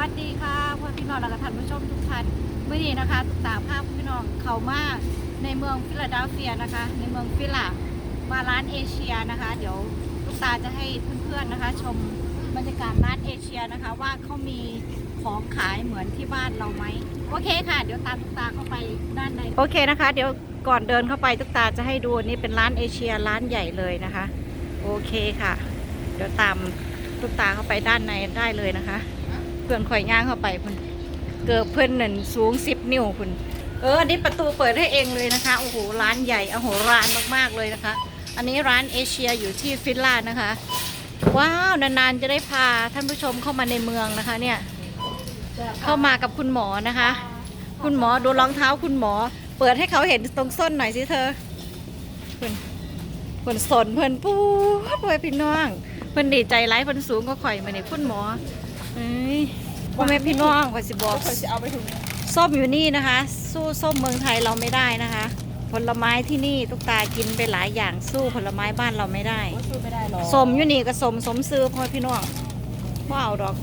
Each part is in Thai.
วัสดีค่ะพ่อพี่น้องและก็ท่านผู้ชมทุกท่านเมื่อนี้นะคะตุกตาภาพพี่น้องเขามาในเมืองฟิลาเดลเฟียนะคะ ในเมืองฟิลามาร้านเอเชียนะคะ เดี๋ยวตุกตาจะให้เพื่อนๆนะคะ ชมบรรยากาศร้านเอเชียนะคะ ว่าเขามีของขายเหมือนที่บ้านเราไหมโอเคค่ะ เดี๋ยวตามตุกตาเข้าไปด้านในโอเคนะคะ เดี๋ยวก่อนเดินเข้าไปตุกตาจะให้ดูนนี้เป็นร้านเอเชียร้านใหญ่เลยนะคะ โอเคค่ะ เดี๋ยวตามตุกตาเข้าไปด้านในได้เลยนะคะ พื่อนข่อยย่างเข้าไปเพิ่นเกือบเพื่อนหนึ่งสูงสิบนิ้วคุณเอออันนี้ประตูเปิดให้เองเลยนะคะโอ้โหร้านใหญ่โอ้โหร้านมากๆเลยนะคะ อันนี้ร้านเอเชียอยู่ที่ฟินลนด์นะคะ ว้าวนานๆจะได้พาท่านผู้ชมเข้ามาในเมืองนะคะ เนี่ย เข้ามากับคุณหมอนะคะ คุณหมอดูรองเท้าคุณหมอ เปิดให้เขาเห็นตรงส้นหน่อยสิเธอเพื่อนเพื่อนสนเพื่อนปูดเพื่อนพี่น้องเพื่อนดีใจไร้เพื่อนสูงก็ข่อยมาเนี่ยคุณหมอ เอ้ยพ่อแม่พี่น้องข่อยสิบอกเขาจะเอาไปถุงส้มอยู่นี่นะคะ สู้ส้มเมืองไทยเราไม่ได้นะคะ ผลไม้ที่นี่ทุกตากินไปหลายอย่างสู้ผลไม้บ้านเราไม่ได้ว่าซื้อไม่ได้หรอสมอยู่นี่ก็สมสมซื้อพ่อแม่พี่น้องว่าเอาดอก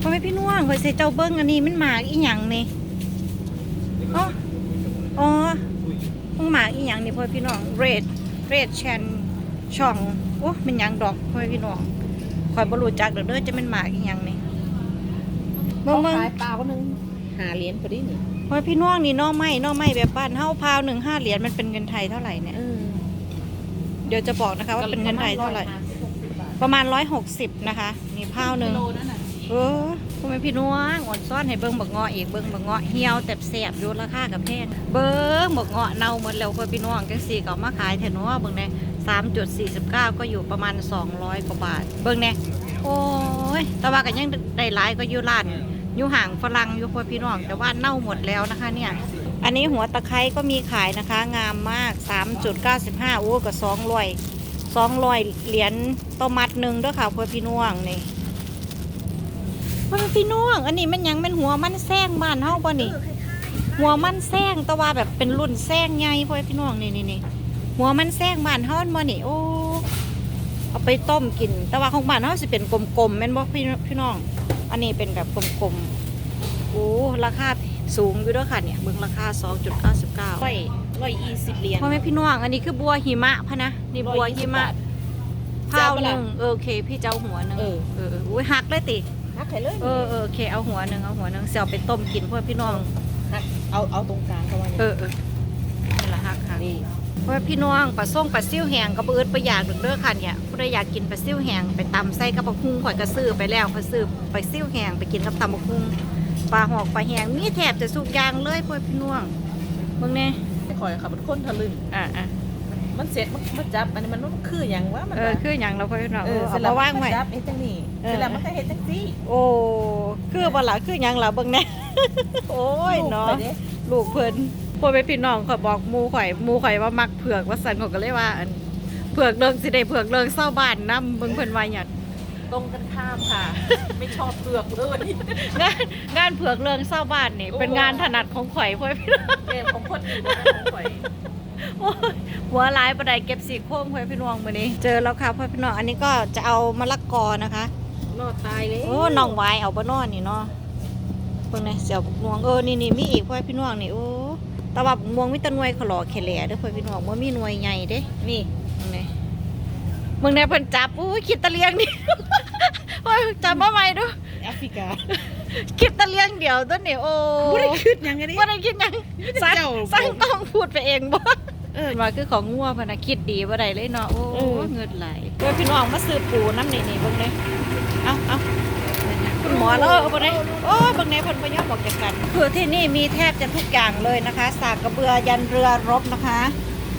พ่อแม่พี่น้องข่อยใส่เจ้าเบิ้งอันนี้มันหมากอีหยังนี่อ๋ออ๋อมันหมากอีหยังนี่พ่อแม่พี่น้องเรดเรดแชนช่องโอ้มันหยังดอกพ่อแม่พี่น้องข่อยบ่รู้จักดอกเด้อจะเป็นหมากอีหยังนี่ เบิ่เขางเบิ่งขายปลาก็นึงหาเหรียญพอดีนี่พอพี่น้องนี่หน้อไม้หน้อไม้แบบบ้านเฮาพาวหนึ่งห้าเหรียญมันเป็นเงินไทยเท่าไหร่เนี่ยเออเดี๋ยวจะบอกนะคะว่าเป็นเงินไทยเท่าไหร่ ประมาณร้อยหกสิบนะคะนี่พาวหนึ่งโลนั่นน่ะเออพ่อแม่พี่น้องอ่อนซ้อนให้เบิ้งบักเงาะอีกเบิ้งบักเงาะเหี่ยวแต่แสบอยู่ราคากับแพงเบิ้งบักเงาะเน่าหมดแล้วพ่อพี่น้องจังสี่ก็เอามาขายแถวนัวเบิ้งเนี่ยสามจุดสี่สิบเก้าก็อยู่ประมาณสองร้อยกว่าบาท เบิ้งเนี่ยโอ้ยแต่ว่าก็ยังได้หลายก็อยู่ร้าน อยู่ห่างฝรั่งอยู่พ่อพี่น้องแต่ว่าเน่าหมดแล้วนะคะเนี่ย อันนี้หัวตะไคร้ก็มีขายนะคะ งามมาก 3.95โอ้ก็200 200เหรียญต่อมัดหนึ่งด้วยค่ะพ่อพี่น้องนี่พ่อพี่น้อง อันนี้มันยังเป็นหัวมันแซงบ้านเฮาบ่นี่หัวมันแซงแต่ว่าแบบเป็นรุ่นแซงใหญ่เพื่อพี่น้องนี่นี่นี่หัวมันแซงบ้านเฮาบ่นี่โอ้ เอาไปต้มกิน แต่ว่าของบ้านเฮาสิเป็นกลมๆแม่นบ่พี่พี่น้อง อันนี้เป็นแบบกลมๆโอ้ราคาสูงอยู่ด้วยค่ะเนี่ยเบิ่งราคา 2.99ร้อยร้อยยี่สิบเหรียญพ่อแม่พี่น้องอันนี้คือบัวหิมะพะนะนี่บัวหิมะเจ้าเผาปะหล่ะนึ่งเออโอเค พี่เจ้าหัวหนึ่งเออเอออุ้ยหักเลยติหักไข่เลยเออเออโอเคเอาหัวหนึ่งเอาหัวหนึ่งเสียวไปต้มกินเพื่อพี่น้องหักเอาเอาตรงกลางเข้ามาเออเออนี่ละหักค่ะนี่เพื่อพี่น้องปลาส้มปลาซิ่วแห้งก็บ่เอิดประหยากเด้อค่ะเนี่ยผู้ใดอยากกินปลาซิ่วแห้งไปตำใส่กระปะคุงข่อยก็ซื้อไปแล้วข่อยซื้อไปซิ่วแห้งไปกินกับตำบักคุงปลาหอกปลาแห้งมีแทบจะสุกอย่างเลยเพื่อพี่น้องเบิ่งแน่ข่อยขับรถคนทะลึ่งอ่าอ่ามันเสร็จมันมันจับอันนี้มันมันคืออย่างวะมันเออคือหยังเราเพื่อพี่น้องเอเอออเสร็เอาจแล้วมาว่างมันไว้จับเฮ็ดจังนี่เออเสร็จแล้วมันก็เฮ็ดจังซี่โอ้คือบ่ล่ะคือหยังล่ะเบิ่งแน่โอ้ยเนาะลูกไปด้ลูกเพิ่น พ่อแม่พี่น้องข่อยบอกหมู่ข่อยหมู่ข่อยว่ามักเผือกว่าซั่นเขาก็เลยว่าอันเผือกเลิงสิได้เผือกเลิงเศร้าบ้านนำเบิ่งเพิ่นว่าหยังตรงกันข้ามค่ะ ไม่ชอบเปลือกเลยงานงานเผือกเลิงเศร้าบ้านนี่โอ้เป็นงานถนัดของข่อยพ่อแม่พี่น้องเกมของคนอื่นนะของข่อยโอ้ยหัวหลายบ่ได้เก็บสีโค้งพ่อแม่พี่น้องมื้อนี้เจอแล้วค่ะพ่อแม่พี่น้องอันนี้ก็จะเอามะละกอนะคะรอดตายเลยโอ้น้องวายเอาบ่นอนนี่เนาะเบิ่งนี่เสียวบักม่วงเออนี่นี่มีอีกพ่อพี่น้องนี่โอ้ แต่ว่าบักม่วงมีแต่หน่วยขลอแขแหล่เด้อพ่อพี่น้องบ่มีหน่วยใหญ่เด้ นี่เบิ่งนี่เบิ่งนี่เพิ่นจับอู้ยคิดตะเลียงนี่โอ้ยจับมาใหม่ดูแอฟริกาคิดตะเลียงเดียวตัวนี้โอ้บ่ได้คิดหยังไงดิบ่ได้คิดหยังสั่งเจ้าสั่งต้องพูดไปเองบ่เออว่าคือของงัวพะนะคิดดีบ่ได้เลยเนาะโอ้เออเงินไหลเด้อพี่น้องมาซื้อปูน้ำนี่นี่เบิ่งนี่เอาเอา คุณหมอแล้วเออบ่ได้โอ้บางนี่เพิ่นบ่ยอบอกจากกัน คือที่นี่มีแทบจะทุกอย่างเลยนะคะ สากกระเบือยันเรือรบนะคะ